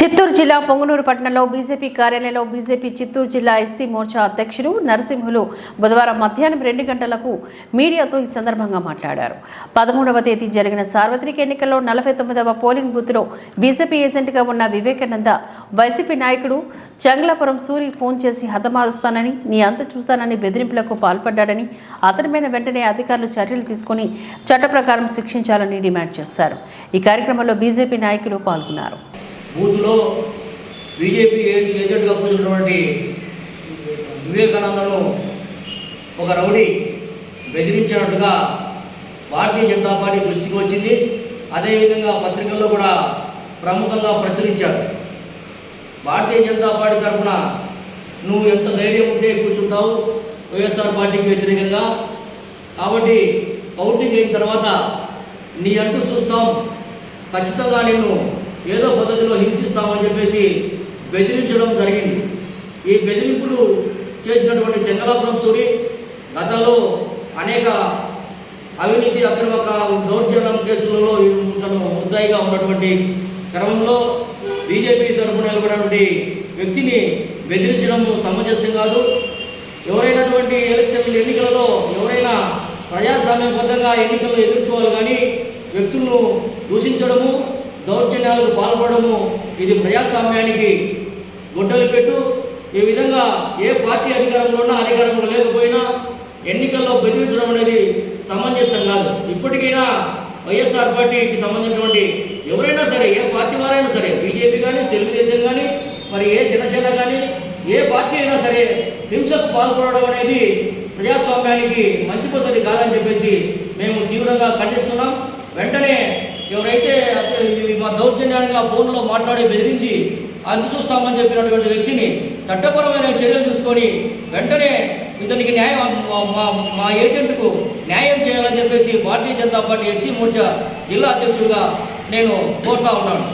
చిత్తూరు జిల్లా పొంగనూరు పట్టణంలో బీజేపీ కార్యాలయంలో బీజేపీ చిత్తూరు జిల్లా ఎస్సీ మోర్చా అధ్యక్షుడు నరసింహులు బుధవారం మధ్యాహ్నం రెండు గంటలకు మీడియాతో ఈ సందర్భంగా మాట్లాడారు. పదమూడవ తేదీ జరిగిన సార్వత్రిక ఎన్నికల్లో నలభై తొమ్మిదవ పోలింగ్ బూత్లో బీజేపీ ఏజెంట్గా ఉన్న వివేకానంద వైసీపీ నాయకుడు చంగలాపురం సూరి ఫోన్ చేసి హతమారుస్తానని నీ అంత చూస్తానని బెదిరింపులకు పాల్పడ్డాడని అతనిపైన వెంటనే అధికారులు చర్యలు తీసుకుని చట్ట ప్రకారం శిక్షించాలని డిమాండ్ చేశారు. ఈ కార్యక్రమంలో బీజేపీ నాయకులు పాల్గొన్నారు. బూత్లో బీజేపీ ఏజెంట్గా కూర్చున్నటువంటి వివేకానందను ఒక రౌడీ బెదిరించినట్టుగా భారతీయ జనతా పార్టీ దృష్టికి వచ్చింది. అదేవిధంగా పత్రికల్లో కూడా ప్రముఖంగా ప్రచురించారు. భారతీయ జనతా పార్టీ తరఫున నువ్వు ఎంత ధైర్యం ఉంటే కూర్చుంటావు వైఎస్ఆర్ పార్టీకి వ్యతిరేకంగా. కాబట్టి కౌంటింగ్ అయిన తర్వాత నీ అంటూ చూస్తాం. ఖచ్చితంగా నేను ఏదో పద్ధతిలో హింసిస్తామని చెప్పేసి బెదిరించడం జరిగింది. ఈ బెదిరింపులు చేసినటువంటి చెంగలాపురం సూరి గతంలో అనేక అవినీతి అక్రమ దౌర్జన్యం కేసులలో తను ముద్దాయిగా ఉన్నటువంటి క్రమంలో బీజేపీ తరఫున నిలబడినటువంటి వ్యక్తిని బెదిరించడం సమంజసం కాదు. ఎవరైనటువంటి ఎలక్షన్ ఎన్నికలలో ఎవరైనా ప్రజాస్వామ్యబద్ధంగా ఎన్నికల్లో ఎదుర్కోవాలి కానీ వ్యక్తులను దూషించడము దౌర్జన్యాలకు పాల్పడము ఇది ప్రజాస్వామ్యానికి గుడ్డలు పెట్టు. ఈ విధంగా ఏ పార్టీ అధికారంలో ఉన్నా అధికారంలో లేకపోయినా ఎన్నికల్లో బెదిరించడం అనేది సమంజసం కాదు. ఇప్పటికైనా వైఎస్ఆర్ పార్టీకి సంబంధించినటువంటి ఎవరైనా సరే ఏ పార్టీ వారైనా సరే బీజేపీ కానీ తెలుగుదేశం కానీ మరి ఏ జనసేన కానీ ఏ పార్టీ అయినా సరే హింసకు పాల్పడడం అనేది ప్రజాస్వామ్యానికి మంచి పద్ధతి కాదని చెప్పేసి మేము తీవ్రంగా ఖండిస్తున్నాం. వెంటనే ఎవరైతే మా దౌర్జన్యానికి ఆ ఫోన్లో మాట్లాడి బెదిరించి అందు చూస్తామని చెప్పినటువంటి వ్యక్తిని చట్టపరమైన చర్యలు తీసుకొని వెంటనే ఇతనికి న్యాయం మా- మా మా ఏజెంట్కు న్యాయం చేయాలని చెప్పేసి భారతీయ జనతా పార్టీ ఎస్సీ మోర్చా జిల్లా అధ్యక్షుడిగా నేను కోరుతా ఉన్నాను.